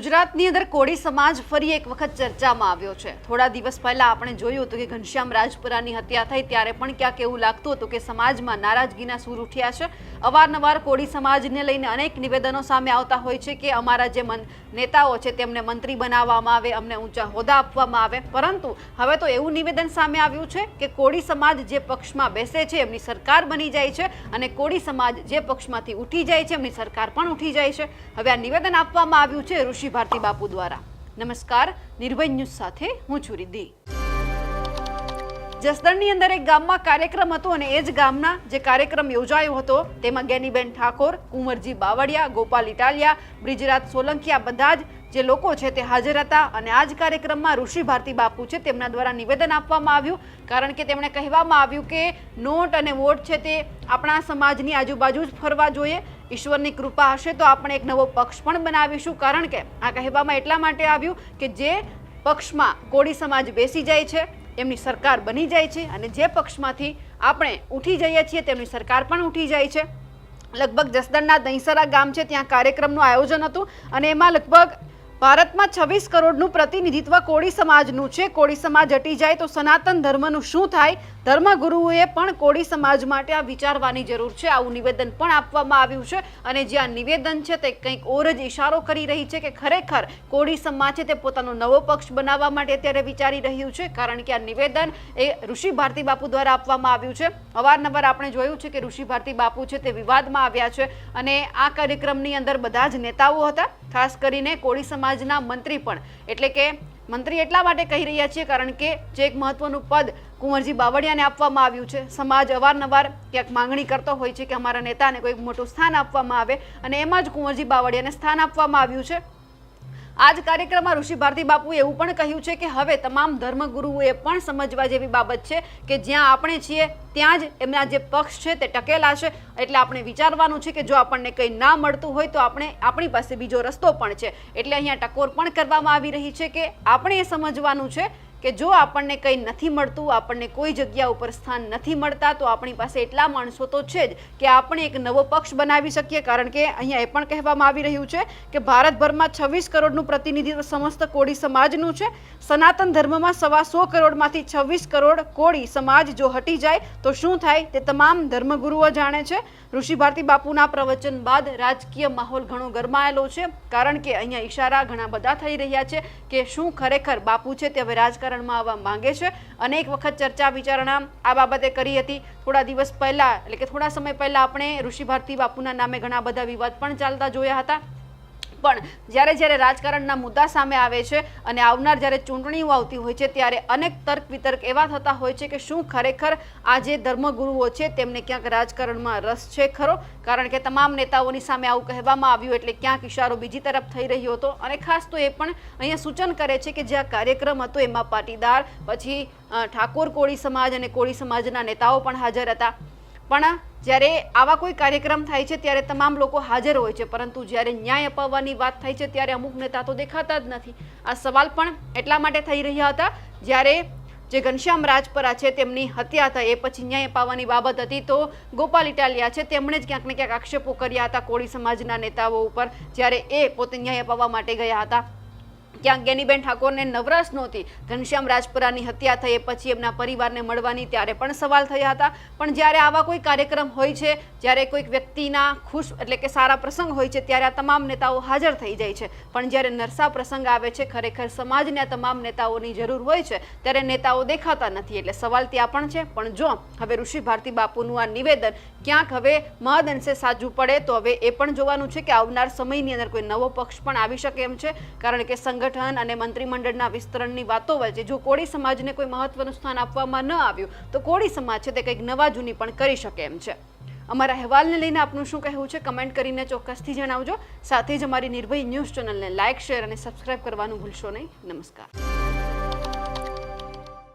ગુજરાતની અંદર કોળી સમાજ ફરી એક વખત ચર્ચામાં આવ્યો છે. થોડા દિવસ પહેલા આપણે જોયું હતું કે ઘનશ્યામ રાજપુરાની હત્યા થઈ, ત્યારે પણ ક્યાંક એવું લાગતું હતું કે સમાજમાં નારાજગીના સૂર ઉઠ્યા છે. અવારનવાર કોળી સમાજને લઈને અનેક નિવેદનો સામે આવતા હોય છે કે અમારા જે નેતાઓ છે તેમને મંત્રી બનાવવામાં આવે, અમને ઊંચા હોદ્દા આપવામાં આવે. પરંતુ હવે તો એવું નિવેદન સામે આવ્યું છે કે કોળી સમાજ જે પક્ષમાં બેસે છે, એમની સરકાર બની જાય છે અને કોળી સમાજ જે પક્ષમાંથી ઉઠી જાય છે, એમની સરકાર પણ ઉઠી જાય છે. હવે આ નિવેદન આપવામાં આવ્યું છે ઋષિ ભારતી બાપુ દ્વારા. નમસ્કાર, નિર્ભય ન્યૂઝ સાથે હું છું રિદ્ધિ. જસદણની અંદર એક ગામમાં કાર્યક્રમ હતો અને એ જ ગામના જે કાર્યક્રમ યોજાયો હતો, તેમાં ગેનીબેન ઠાકોર, કુંવરજી બાવળિયા, ગોપાલ ઇટાલિયા, બ્રિજરાજ સોલંકી આ બધા જ જે લોકો છે તે હાજર હતા અને આ જ કાર્યક્રમમાં ઋષિ ભારતી બાપુ છે તેમના દ્વારા નિવેદન આપવામાં આવ્યું, કારણ કે તેમણે કહેવામાં આવ્યું કે નોટ અને વોટ છે તે આપણા સમાજની આજુબાજુ જ ફરવા જોઈએ ઈશ્વરની કૃપા હશે તો આપણે એક નવો પક્ષ પણ બનાવીશું. કારણ કે આ કહેવામાં એટલા માટે આવ્યું કે જે પક્ષમાં કોળી સમાજ બેસી જાય છે, એમની સરકાર બની જાય છે અને જે પક્ષમાંથી આપણે ઉઠી જઈએ છીએ તેમની સરકાર પણ ઉઠી જાય છે. લગભગ જસદણના દહીસરા ગામ છે, ત્યાં કાર્યક્રમનું આયોજન હતું અને એમાં લગભગ ભારતમાં છવ્વીસ કરોડનું પ્રતિનિધિત્વ કોળી સમાજનું છે. કોળી સમાજ હટી જાય તો સનાતન ધર્મનું શું થાય? ધર્મગુરુઓએ પણ કોળી સમાજ માટે આ વિચારવાની જરૂર છે. આવું નિવેદન પણ આપવામાં આવ્યું છે અને જે આ નિવેદન છે તે કંઈક ઓર જ ઇશારો કરી રહી છે કે ખરેખર કોળી સમાજ છે તે પોતાનો નવો પક્ષ બનાવવા માટે અત્યારે વિચારી રહ્યું છે. કારણ કે આ નિવેદન એ ઋષિ ભારતી બાપુ દ્વારા આપવામાં આવ્યું છે. અવારનવાર આપણે જોયું છે કે ઋષિ ભારતી બાપુ છે તે વિવાદમાં આવ્યા છે અને આ કાર્યક્રમની અંદર બધા જ નેતાઓ હતા. ખાસ કરીને કોળી સમાજના મંત્રી પણ. એટલે કે મંત્રી એટલા માટે કહી રહ્યા છીએ કારણ કે જે એક મહત્વનું પદ કુંવરજી બાવળિયાને આપવામાં આવ્યું છે. સમાજ અવારનવાર ક્યાંક માંગણી કરતો હોય છે કે અમારા નેતાને કોઈક મોટું સ્થાન આપવામાં આવે અને એમાં જ કુંવરજી બાવળિયાને સ્થાન આપવામાં આવ્યું છે. આ જ કાર્યક્રમમાં ઋષિ ભારતી બાપુએ એવું પણ કહ્યું છે કે હવે તમામ ધર્મગુરુઓએ પણ સમજવા જેવી બાબત છે કે જ્યાં આપણે છીએ, ત્યાં જ એમના જે પક્ષ છે તે ટકેલા છે. એટલે આપણે વિચારવાનું છે કે જો આપણને કંઈ ના મળતું હોય તો આપણે આપણી પાસે બીજો રસ્તો પણ છે. એટલે અહીંયા ટકોર પણ કરવામાં આવી રહી છે કે આપણે એ સમજવાનું છે કે જો આપણને કંઈ નથી મળતું, આપણને કોઈ જગ્યા ઉપર સ્થાન નથી મળતા, તો આપણી પાસે એટલા માણસો તો છે જ કે આપણે એક નવો પક્ષ બનાવી શકીએ. કારણ કે અહીંયા એ પણ કહેવામાં આવી રહ્યું છે કે ભારતભરમાં છવ્વીસ કરોડનું પ્રતિનિધિત્વ સમસ્ત કોળી સમાજનું છે. સનાતન ધર્મમાં સવા સો કરોડમાંથી છવ્વીસ કરોડ કોળી સમાજ જો હટી જાય, તો શું થાય? તે તમામ ધર્મગુરુઓ જાણે છે. ઋષિ ભારતી બાપુના પ્રવચન બાદ રાજકીય માહોલ ઘણો ગરમાયેલો છે. કારણ કે અહીંયા ઈશારા ઘણા બધા થઈ રહ્યા છે કે શું ખરેખર બાપુ છે તે હવે રાજકારણમાં આવવા માંગે છે. અનેક વખત ચર્ચા વિચારણા આ બાબતે કરી હતી. થોડા દિવસ પહેલા એટલે કે થોડા સમય પહેલા આપણે ઋષિ ભારતી બાપુના નામે ઘણા બધા વિવાદ પણ ચાલતા જોયા હતા. પણ જ્યારે જ્યારે રાજકારણના મુદ્દા સામે આવે છે અને આવનાર જ્યારે ચૂંટણીઓ આવતી હોય છે, ત્યારે અનેક તર્ક વિતર્ક એવા થતા હોય છે કે શું ખરેખર આ જે ધર્મગુરુઓ છે તેમને ક્યાંક રાજકારણમાં રસ છે ખરો? કારણ કે તમામ નેતાઓની સામે આવું કહેવામાં આવ્યું એટલે ક્યાંક ઇશારો બીજી તરફ થઈ રહ્યો હતો. અને ખાસ તો એ પણ અહીંયા સૂચન કરે છે કે જે આ કાર્યક્રમ હતો, એમાં પાટીદાર, પછી ઠાકોર કોળી સમાજ અને કોળી સમાજના નેતાઓ પણ હાજર હતા. પણ જ્યારે આવા કોઈ કાર્યક્રમ થાય છે, ત્યારે તમામ લોકો હાજર હોય છે. પરંતુ જ્યારે ન્યાય અપાવવાની વાત થાય છે, ત્યારે અમુક નેતા તો દેખાતા જ નથી. આ સવાલ પણ એટલા માટે થઈ રહ્યા હતા, જ્યારે જે ઘનશ્યામ રાજપરા છે, તેમની હત્યા થઈ એ પછી ન્યાય અપાવવાની બાબત હતી, તો ગોપાલ ઇટાલિયા છે, તેમણે જ ક્યાંક ને ક્યાંક આક્ષેપો કર્યા હતા કોળી સમાજના નેતાઓ ઉપર, જ્યારે એ પોતે ન્યાય અપાવવા માટે ગયા હતા. ક્યાંક ગેનીબેન ઠાકોરને નવરસ નહોતી. ઘનશ્યામ રાજપુરાની હત્યા થઈ એ પછી એમના પરિવારને મળવાની ત્યારે પણ સવાલ થયા હતા. પણ જ્યારે આવા કોઈ કાર્યક્રમ હોય છે, જ્યારે કોઈક વ્યક્તિના ખુશ એટલે કે સારા પ્રસંગ હોય છે, ત્યારે આ તમામ નેતાઓ હાજર થઈ જાય છે. પણ જ્યારે નરસા પ્રસંગ આવે છે, ખરેખર સમાજને તમામ નેતાઓની જરૂર હોય છે, ત્યારે નેતાઓ દેખાતા નથી. એટલે સવાલ ત્યાં પણ છે. પણ જો હવે ઋષિ ભારતી બાપુનું આ નિવેદન ક્યાંક હવે મહદઅંશે સાચું પડે, તો હવે એ પણ જોવાનું છે કે આવનાર સમયની અંદર કોઈ નવો પક્ષ પણ આવી શકે એમ છે. કારણ કે સંગઠન અને મંત્રીમંડળના વિસ્તરણની વાતો વચ્ચે જો કોળી સમાજને કોઈ મહત્વનું સ્થાન આપવામાં ન આવ્યું, તો કોળી સમાજ છે તે કંઈક નવા જૂની પણ કરી શકે એમ છે. અમારા અહેવાલને લઈને આપનું શું કહેવું છે? કમેન્ટ કરીને ચોક્કસથી જણાવજો. સાથે જ અમારી નિર્ભય ન્યૂઝ ચેનલને લાઇક શેર અને સબસ્ક્રાઇબ કરવાનું ભૂલશો નહીં. નમસ્કાર.